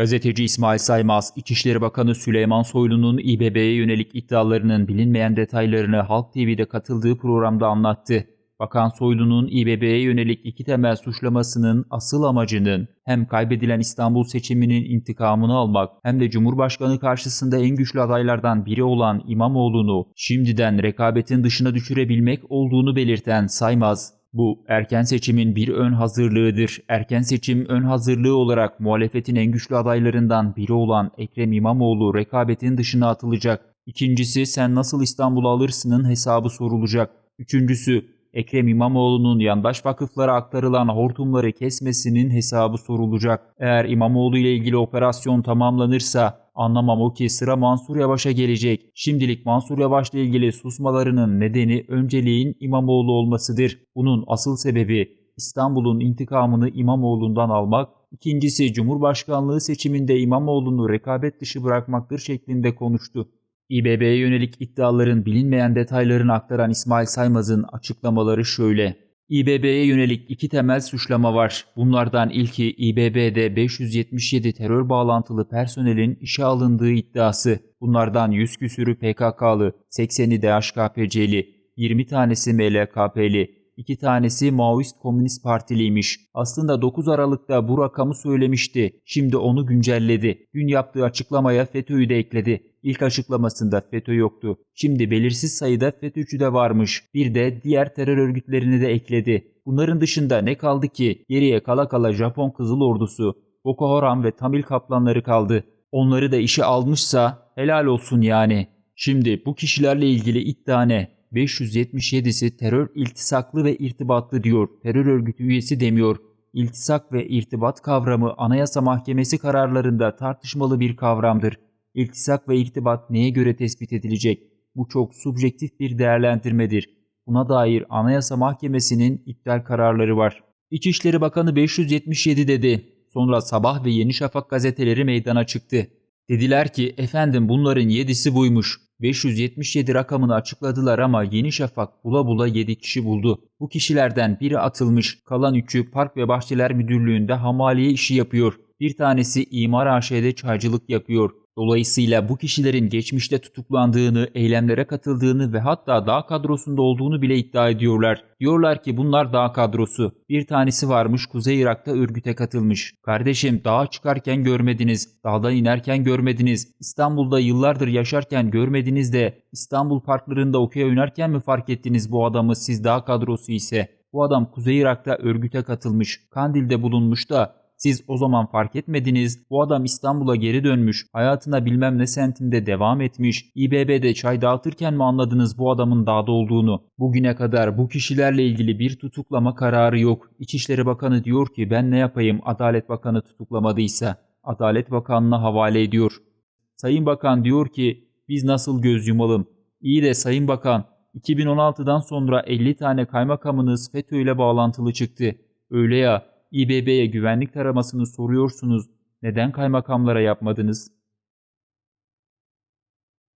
Gazeteci İsmail Saymaz, İçişleri Bakanı Süleyman Soylu'nun İBB'ye yönelik iddialarının bilinmeyen detaylarını Halk TV'de katıldığı programda anlattı. Bakan Soylu'nun İBB'ye yönelik iki temel suçlamasının asıl amacının hem kaybedilen İstanbul seçiminin intikamını almak hem de Cumhurbaşkanı karşısında en güçlü adaylardan biri olan İmamoğlu'nu şimdiden rekabetin dışına düşürebilmek olduğunu belirten Saymaz, bu erken seçimin bir ön hazırlığıdır. Erken seçim ön hazırlığı olarak muhalefetin en güçlü adaylarından biri olan Ekrem İmamoğlu rekabetin dışına atılacak. İkincisi sen nasıl İstanbul'u alırsının hesabı sorulacak. Üçüncüsü Ekrem İmamoğlu'nun yandaş vakıflara aktarılan hortumları kesmesinin hesabı sorulacak. Eğer İmamoğlu ile ilgili operasyon tamamlanırsa anlamam o ki sıra Mansur Yavaş'a gelecek. Şimdilik Mansur Yavaş'la ilgili susmalarının nedeni önceliğin İmamoğlu olmasıdır. Bunun asıl sebebi İstanbul'un intikamını İmamoğlu'ndan almak, ikincisi Cumhurbaşkanlığı seçiminde İmamoğlu'nu rekabet dışı bırakmaktır şeklinde konuştu. İBB'ye yönelik iddiaların bilinmeyen detaylarını aktaran İsmail Saymaz'ın açıklamaları şöyle. İBB'ye yönelik iki temel suçlama var. Bunlardan ilki İBB'de 577 terör bağlantılı personelin işe alındığı iddiası. Bunlardan 100 küsürü PKK'lı, 80'i DHKPC'li, 20 tanesi MLKP'li, 2 tanesi Maoist Komünist Partiliymiş. Aslında 9 Aralık'ta bu rakamı söylemişti. Şimdi onu güncelledi. Dün yaptığı açıklamaya FETÖ'yü de ekledi. İlk açıklamasında FETÖ yoktu. Şimdi belirsiz sayıda FETÖ'cü de varmış. Bir de diğer terör örgütlerini de ekledi. Bunların dışında ne kaldı ki? Geriye kala kala Japon Kızıl Ordusu, Boko Haram ve Tamil kaplanları kaldı. Onları da işe almışsa helal olsun yani. Şimdi bu kişilerle ilgili iddia ne? 577'si terör iltisaklı ve irtibatlı diyor. Terör örgütü üyesi demiyor. İltisak ve irtibat kavramı Anayasa Mahkemesi kararlarında tartışmalı bir kavramdır. İltisak ve irtibat neye göre tespit edilecek? Bu çok subjektif bir değerlendirmedir. Buna dair Anayasa Mahkemesi'nin iptal kararları var. İçişleri Bakanı 577 dedi. Sonra Sabah ve Yeni Şafak gazeteleri meydana çıktı. Dediler ki efendim bunların yedisi buymuş. 577 rakamını açıkladılar ama Yeni Şafak bula bula 7 kişi buldu. Bu kişilerden biri atılmış, kalan üçü Park ve Bahçeler Müdürlüğü'nde hamaliye işi yapıyor. Bir tanesi İmar AŞ'de çaycılık yapıyor. Dolayısıyla bu kişilerin geçmişte tutuklandığını, eylemlere katıldığını ve hatta dağ kadrosunda olduğunu bile iddia ediyorlar. Diyorlar ki bunlar dağ kadrosu. Bir tanesi varmış Kuzey Irak'ta örgüte katılmış. Kardeşim dağa çıkarken görmediniz, dağdan inerken görmediniz, İstanbul'da yıllardır yaşarken görmediniz de İstanbul parklarında okey oynarken mi fark ettiniz bu adamı siz dağ kadrosu ise? Bu adam Kuzey Irak'ta örgüte katılmış, Kandil'de bulunmuş da siz o zaman fark etmediniz. Bu adam İstanbul'a geri dönmüş. Hayatına bilmem ne sentinde devam etmiş. İBB'de çay dağıtırken mi anladınız bu adamın dağda olduğunu? Bugüne kadar bu kişilerle ilgili bir tutuklama kararı yok. İçişleri Bakanı diyor ki ben ne yapayım Adalet Bakanı tutuklamadıysa. Adalet Bakanı'na havale ediyor. Sayın Bakan diyor ki biz nasıl göz yumalım? İyi de Sayın Bakan 2016'dan sonra 50 tane kaymakamınız FETÖ ile bağlantılı çıktı. Öyle ya İBB'ye güvenlik taramasını soruyorsunuz. Neden kaymakamlara yapmadınız?